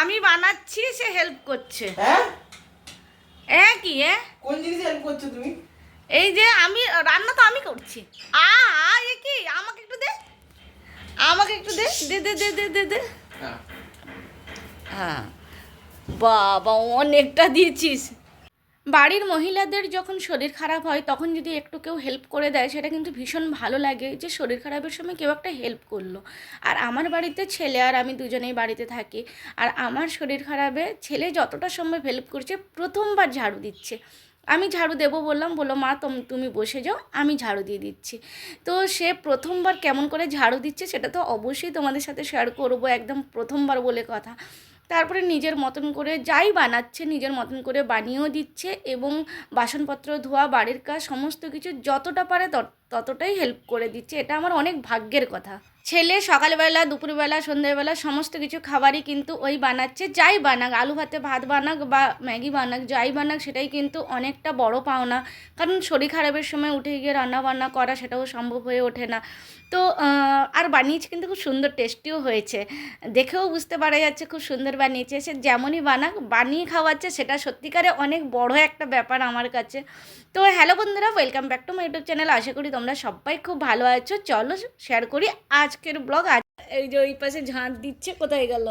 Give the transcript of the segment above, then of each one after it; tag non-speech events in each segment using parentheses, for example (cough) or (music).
আমি বানাচ্ছি সে হেল্প করছে। হ্যাঁ? এ কি এ? কোন জিনিস হেল্প করছ তুমি? এই যে আমি রান্না তো আমি করছি। আ আ এ কি? আমাকে একটু দে। আমাকে একটু দে দে দে দে দে দে দে। হ্যাঁ। হ্যাঁ। বাবা অনেকটা দিয়েছিস। বাড়ির মহিলাদের যখন শরীর খারাপ হয়, তখন যদি একটু কেউ হেল্প করে দেয়, সেটা কিন্তু ভীষণ ভালো লাগে যে শরীর খারাপের সময় কেউ একটা হেল্প করল। আর আমার বাড়িতে ছেলে আর আমি দুজনেই বাড়িতে থাকি, আর আমার শরীর খারাপে ছেলে যতটা সম্ভব হেল্প করছে, প্রথমবার ঝাড়ু দিচ্ছে। আমি ঝাড়ু দেবো বললাম, বলল, মা, তোম- তুমি বসে যাও, আমি ঝাড়ু দিয়ে দিচ্ছি। তো সে প্রথমবার কেমন করে ঝাড়ু দিচ্ছে, সেটা তো অবশ্যই তোমাদের সাথে শেয়ার করব, একদম প্রথমবার বলে কথা। তারপরে নিজের মতন করে যাই বানাচ্ছে, নিজের মতন করে বানিয়েও দিচ্ছে এবং বাসনপত্র, ধোয়া, বাড়ির কাজ, সমস্ত কিছু যতটা পারে তত- ততটাই হেল্প করে দিচ্ছে। এটা আমার অনেক ভাগ্যের কথা। ছেলে সকালবেলা, দুপুরবেলা, সন্ধ্যেবেলা সমস্ত কিছু খাবারই কিন্তু ওই বানাচ্ছে, যাই বানাক, আলু ভাতে ভাত বানাক বা ম্যাগি বানাক, যাই বানাক সেটাই কিন্তু অনেকটা বড় পাওনা। কারণ শরীর খারাপের সময় উঠে গিয়ে রান্না বান্না করা সেটাও সম্ভব হয়ে ওঠে না। তো আর বানিয়েছে কিন্তু খুব সুন্দর টেস্টিও হয়েছে। দেখেও বুঝতে পারা যাচ্ছে খুব সুন্দর বানিয়েছে। সে যেমনই বানাক, বানিয়ে খাওয়াচ্ছে সেটা সত্যিকারে অনেক বড় একটা ব্যাপার আমার কাছে। তো হ্যালো বন্ধুরা welcome back to my YouTube channel আশা করি তোমরা সবাই খুব ভালো আছো। চলো শেয়ার করি আজকের ব্লগ আজ এই যে ওই পাশে ঝাঁট দিচ্ছে, কোথায় গেল?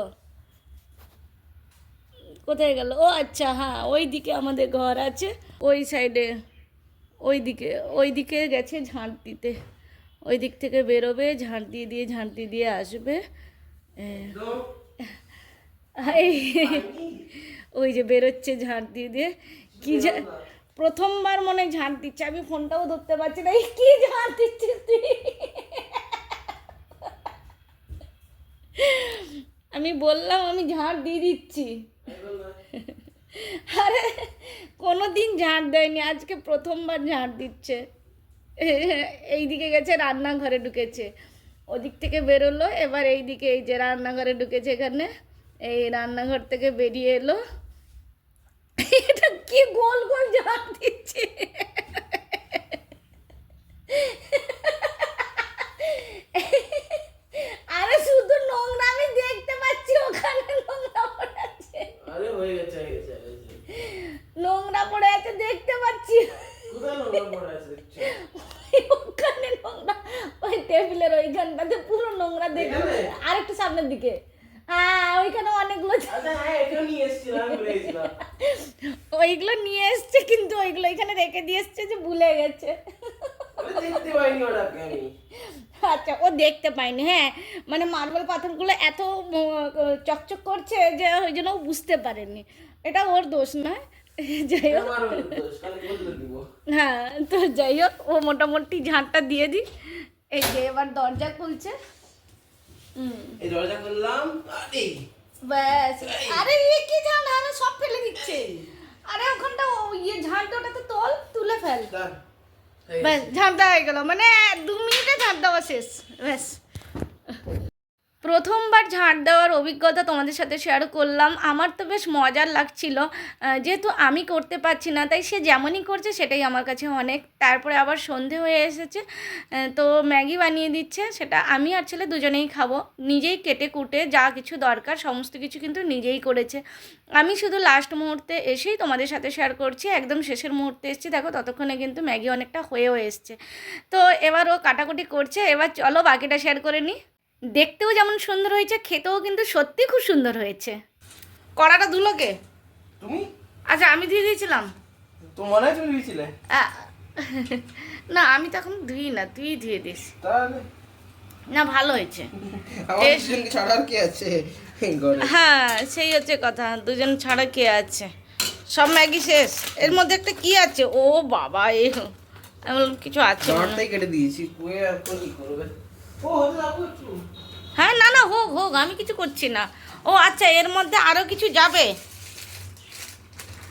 কোথায় গেল? ও আচ্ছা হ্যাঁ ওই দিকে আমাদের ঘর আছে, ওই সাইডে ওই দিকে ওই দিকে গেছে ঝাঁট দিতে। ওই দিক থেকে বেরোবে, ঝাঁট দিয়ে দিয়ে, ঝাঁট দিয়ে আসবে। ওই যে বেরোচ্ছে ঝাঁট দিয়ে দিয়ে। কি প্রথমবার মনে ঝাঁট দিচ্ছে, আমি ফোনটাও ধরতে পারছি না। কি ঝাঁট দিচ্ছিস আমি বললাম, আমি ঝাঁট দিয়ে দিচ্ছি। আরে কোনো দিন ঝাঁট দেয়নি, আজকে প্রথমবার ঝাঁট দিচ্ছে। এই দিকে গেছে, রান্নাঘরে ঢুকেছে। ওদিক থেকে বেরোলো, এবার এই দিকে এই যে রান্নাঘরে ঢুকেছে এখানে, এই রান্নাঘর থেকে বেরিয়ে এলো। এটা কি গোল গোল ঝাঁট দিচ্ছে আরে শুধু নোংরা আমি দেখতে পাচ্ছি ওখানে নোংরা পড়ে আছে আরে হয়ে গেছে হয়ে গেছে হয়ে গেছে নোংরা পড়ে আছে দেখতে পাচ্ছি কোথায় নোংরা পড়ে আছে দেখছ? ওখানে নোংরা ওই টেবিলের ওইখানটাতে পুরো নোংরা দেখতে এখানে? আর একটু সামনের দিকে হ্যাঁ ওইখানে অনেকগুলো ওইগুলো নিয়ে কিন্তু ওইগুলো রেখে দিয়ে যে ভুলে গেছে আচ্ছা ও দেখতে হ্যাঁ মানে মার্বেল পাথরগুলো এত চকচক করছে যে ওই জন্য বুঝতে পারেনি এটা ওর দোষ নয় (laughs) যাই হোক। হ্যাঁ তো যাই হোক ও মোটামুটি ঝাঁটটা দিয়ে দিই এই যে এবার দরজা খুলছে। এই দরজা করলাম আরে। ব্যাস। আরে ইয়ে কি ঝাঁট? আরে সব ফেলে দিচ্ছে। আরে ওখানটা ইয়ে ঝাঁটটা ওটাতে তোল তুলে ফেল। ব্যাস ঝাঁট হয়ে গেল। মানে দু মিনিটে ঝাঁট দেওয়া শেষ। ব্যাস। প্রথমবার ঝাঁট দেওয়ার অভিজ্ঞতা তোমাদের সাথে শেয়ার করলাম। আমার তো বেশ মজার লাগছিল। যেহেতু আমি করতে পারছি না, তাই সে যেমনই করছে সেটাই আমার কাছে অনেক। তারপরে আবার সন্ধে হয়ে এসেছে। তো ম্যাগি বানিয়ে দিচ্ছে, সেটা আমি আর ছেলে দুজনেই খাব। নিজেই কেটে কুটে যা কিছু দরকার, সমস্ত কিছু কিন্তু নিজেই করেছে। আমি শুধু লাস্ট মুহূর্তে এসেই তোমাদের সাথে শেয়ার করছি। একদম শেষের মুহূর্তে এসেছি। দেখো, ততক্ষণে কিন্তু ম্যাগি অনেকটা হয়েও এসছে। তো এবার ও কাটাকুটি করছে। এবার চলো বাকিটা শেয়ার করে নিই। দেখতেও যেমন সুন্দর হয়েছে খেতেও কিন্তু সত্যি খুব সুন্দর হয়েছে। কড়াটা ধুলোকে তুমি? আচ্ছা আমি ধুয়ে দিয়েছিলাম। তুমি দিয়েছিলে? না আমি তো এখন ধুই না তুই ধুয়ে দিস। না ভালো হয়েছে। (laughs) ছাড়া আর কে আছে? হ্যাঁ সেই হচ্ছে কথা দুজন ছাড়া কে আছে? সব ম্যাগি শেষ। এর মধ্যে একটা কি আছে? ও বাবা এ এমন কিছু আছে কেটে দিয়েছি করবে? হ্যাঁ না না হোক হোক আমি কিছু করছি না। ও আচ্ছা এর মধ্যে আরও কিছু যাবে?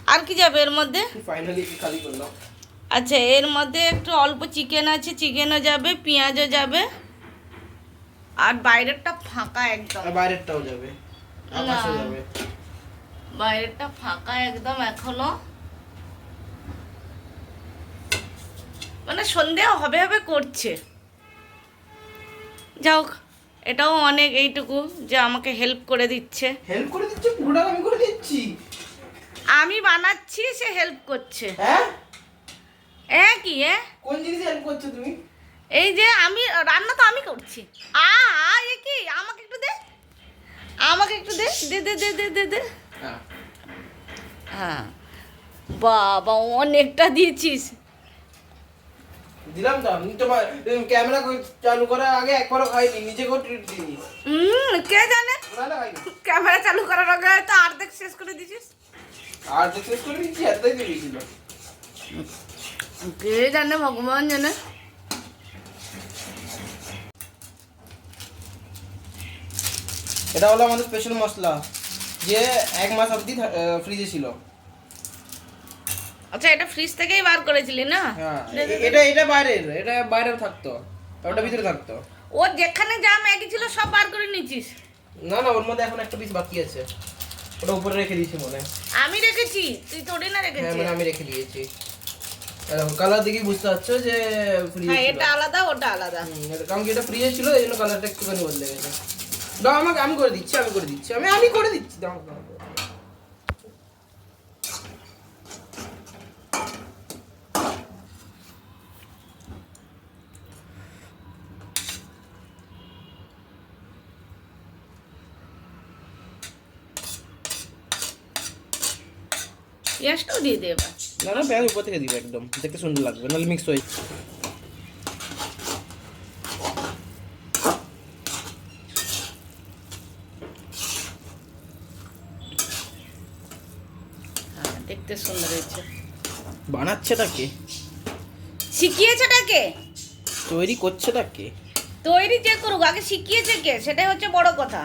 আর কি যাবে এর মধ্যে? আচ্ছা এর মধ্যে একটু অল্প চিকেন আছে চিকেনও যাবে পেঁয়াজও যাবে। আর বাইরেরটা ফাঁকা একদম। বাইরেরটাও যাবে। যাবে। বাইরেরটা ফাঁকা একদম এখনও। মানে সন্ধে হবে হবে করছে। যাও এটাও অনেক এইটুকু যে আমাকে হেল্প করে দিচ্ছে। হেল্প করে দিচ্ছি? পুরোটা আমি করে দিচ্ছি? আমি বানাচ্ছি সে হেল্প করছে। হ্যাঁ? এ কি এ? কোন জিনিস হেল্প করছ তুমি? এই যে আমি রান্না তো আমি করছি। আ আ, এ কি? আমাকে একটু দে। আমাকে একটু দে দে দে দে দে দে দে। হ্যাঁ। হ্যাঁ। বাবা অনেকটা দিয়েছিস। দিলাম তো আমি তোমার ক্যামেরা চালু করার আগে একবারও খাইনি নিজে করে ট্রিট দিই হুম কে জানে? না না খাইনি। ক্যামেরা চালু করার আগে তো অর্ধেক শেষ করে আর তো শেষ করে দিচ্ছি এতটাই দিয়ে দিয়েছিল। কে জানে ভগবান জানে। এটা হলো আমাদের স্পেশাল মশলা যে এক মাস অবধি ফ্রিজে ছিল। আচ্ছা এটা ফ্রিজ থেকেই বার করেছিলি না? হ্যাঁ দে। এটা এটা বাইরের এটা বাইরেও থাকতো ওটা ভিতরে থাকতো। ও যেখানে যা ম্যাগি ছিল সব বার করে নিয়েছিস? না না ওর মধ্যে এখন একটা পিস বাকি আছে। ওটা উপরে রেখে দিয়েছি মনে। আমি রেখেছি তুই তোরে না হ্যাঁ রেখেছিস। মানে আমি রেখে দিয়েছি। কালার দেখেই বুঝতে পারছ যে ফ্রিজে হ্যাঁ এটা আলাদা ওটা আলাদা। কারণ কি এটা ফ্রিজে ছিল এই জন্য কালারটা একটুখানি বদলে গেছে। দাও আমাকে আমি করে দিচ্ছি আমি করে দিচ্ছি আমি আমি করে দিচ্ছি। দাও। পেঁয়াজটাও দিয়ে দে এবার। না না পেঁয়াজ উপর থেকে দিবে একদম। দেখতে সুন্দর লাগবে নাহলে মিক্স হয়ে হ্যাঁ দেখতে সুন্দর হয়েছে। বানাচ্ছেটা কে? শিখিয়েছেটা কে তৈরি করছেটা কে? তৈরি যে করুক আগে শিখিয়েছে কে? সেটাই হচ্ছে বড় কথা।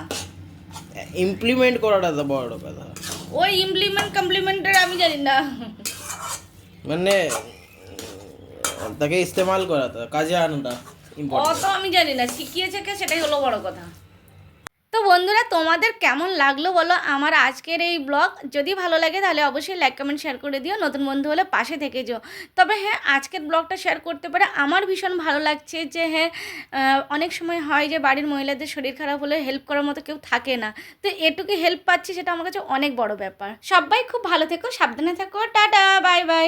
ইমপ্লিমেন্ট করাটা তো বড় কথা। ওই ইমপ্লিমেন্ট কমপ্লিমেন্টের আমি জানি না। মানে তাকে ইস্তেমাল করাটা কাজে আনাটা অত আমি জানি না শিখিয়েছে কে সেটাই হলো বড় কথা। তো বন্ধুরা, তোমাদের কেমন লাগল বলো আমার আজকের এই ব্লগ যদি ভালো লাগে তাহলে অবশ্যই লাইক কমেন্ট শেয়ার করে দিও। নতুন বন্ধু হলে পাশে থেকে যেও। তবে হ্যাঁ আজকের ব্লগটা শেয়ার করতে পারে। আমার ভীষণ ভালো লাগছে যে হ্যাঁ অনেক সময় হয় যে বাড়ির মহিলাদের শরীর খারাপ হলে হেল্প করার মতো কেউ থাকে না। তো এটুকু হেল্প পাচ্ছি সেটা আমার কাছে অনেক বড় ব্যাপার। সবাই খুব ভালো থেকো, সাবধানে থেকো। Tata bye bye